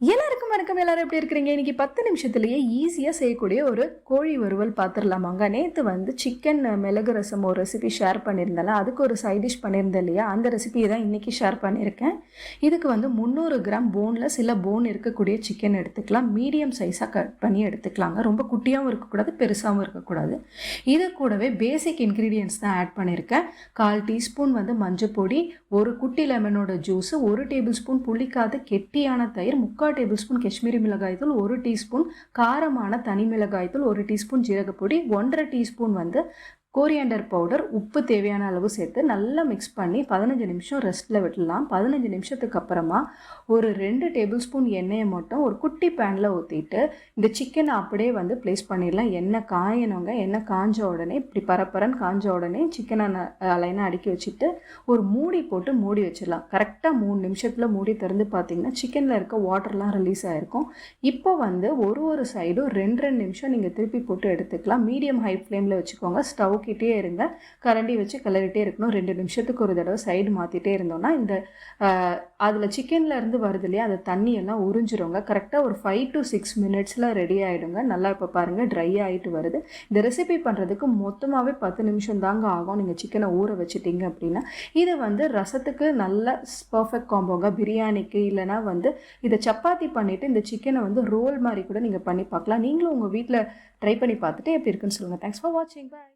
எல்லாருக்கும் வணக்கம். எல்லாரும் எப்படி இருக்கிறீங்க? இன்னைக்கு பத்து நிமிஷத்துலேயே ஈஸியாக செய்யக்கூடிய ஒரு கோழி வறுவல் பார்த்துடலாமாங்க நேற்று வந்து சிக்கன் மிளகு ரசம் ஒரு ரெசிபி ஷேர் பண்ணியிருந்தால அதுக்கு ஒரு சைட் டிஷ் பண்ணியிருந்தேன் இல்லையா? அந்த ரெசிபியை தான் இன்றைக்கி ஷேர் பண்ணியிருக்கேன். இதுக்கு வந்து முந்நூறு கிராம் போனில் சில போன் இருக்கக்கூடிய சிக்கன் எடுத்துக்கலாம். மீடியம் சைஸாக கட் பண்ணி எடுத்துக்கலாங்க. ரொம்ப குட்டியாகவும் இருக்கக்கூடாது பெருசாகவும் இருக்கக்கூடாது. இது கூடவே பேசிக் இன்க்ரீடியன்ஸ் தான் ஆட் பண்ணியிருக்கேன். கால் டீஸ்பூன் வந்து மஞ்சள் பொடி ஒரு குட்டி லெமனோட ஜூஸு ஒரு டேபிள் ஸ்பூன் புளிக்காத கெட்டியான தயிர் முக்கால் டேபிள் ஸ்பூன் காஷ்மீரி மிளகாய் தூள் ஒரு டீஸ்பூன் காரமான தனி மிளகாய் தூள் ஒரு டீஸ்பூன் ஜீரகப்பொடி ஒன்றரை டீஸ்பூன் வந்து கோரியண்டர் பவுடர் உப்பு தேவையான அளவு சேர்த்து நல்லா மிக்ஸ் பண்ணி பதினஞ்சு நிமிஷம் ரெஸ்ட்டில் விடலாம் பதினஞ்சு நிமிஷத்துக்கு அப்புறமா ஒரு ரெண்டு டேபிள் ஸ்பூன் எண்ணெயை மட்டும் ஒரு குட்டி பேனில் ஊற்றிட்டு இந்த சிக்கனை அப்படியே வந்து ப்ளேஸ் பண்ணிடலாம். எண்ணெய் காயணுங்க. எண்ணெய் காஞ்ச உடனே இப்படி பரப்பரன்னு காஞ்ச உடனே சிக்கனை லைனாக அடுக்கி வச்சுட்டு ஒரு மூடி போட்டு மூடி வச்சிடலாம். கரெக்டாக மூணு நிமிஷத்தில் மூடி திறந்து பார்த்தீங்கன்னா சிக்கனில் இருக்க வாட்டர்லாம் ரிலீஸ் ஆகிருக்கும் இப்போ வந்து ஒரு ஒரு சைடும் ரெண்டு ரெண்டு நிமிஷம் நீங்கள் திருப்பி போட்டு எடுத்துக்கலாம். மீடியம் ஹை ஃப்ளேமில் வச்சுக்கோங்க. ஸ்டவ் கிட்டே இருங்க. கரண்டி வச்சு கிளறிட்டே இருக்கணும். ரெண்டு நிமிஷத்துக்கு ஒரு தடவை சைடு மாற்றிட்டே இருந்தோம்னா இந்த அதில் சிக்கனில் இருந்து வருது இல்லையா அந்த தண்ணியெல்லாம் உறிஞ்சிருங்க. கரெக்டாக ஒரு ஃபைவ் டு சிக்ஸ் மினிட்ஸில் ரெடி ஆகிடுங்க நல்லா இப்போ பாருங்கள் ட்ரை ஆகிட்டு வருது. இந்த ரெசிபி பண்ணுறதுக்கு மொத்தமாகவே பத்து நிமிஷம் தாங்க ஆகும். நீங்கள் சிக்கனை ஊற வச்சுட்டீங்க அப்படின்னா இது வந்து ரசத்துக்கு நல்ல பர்ஃபெக்ட் காம்போங்க பிரியாணிக்கு இல்லைனா வந்து இதை சப்பாத்தி பண்ணிவிட்டு இந்த சிக்கனை வந்து ரோல் மாதிரி கூட நீங்கள் பண்ணி பார்க்கலாம். நீங்களும் உங்கள் வீட்டில் ட்ரை பண்ணி பார்த்துட்டு எப்படி இருக்குன்னு சொல்லுங்கள் தேங்க்ஸ் ஃபார் வாட்சிங் பாய்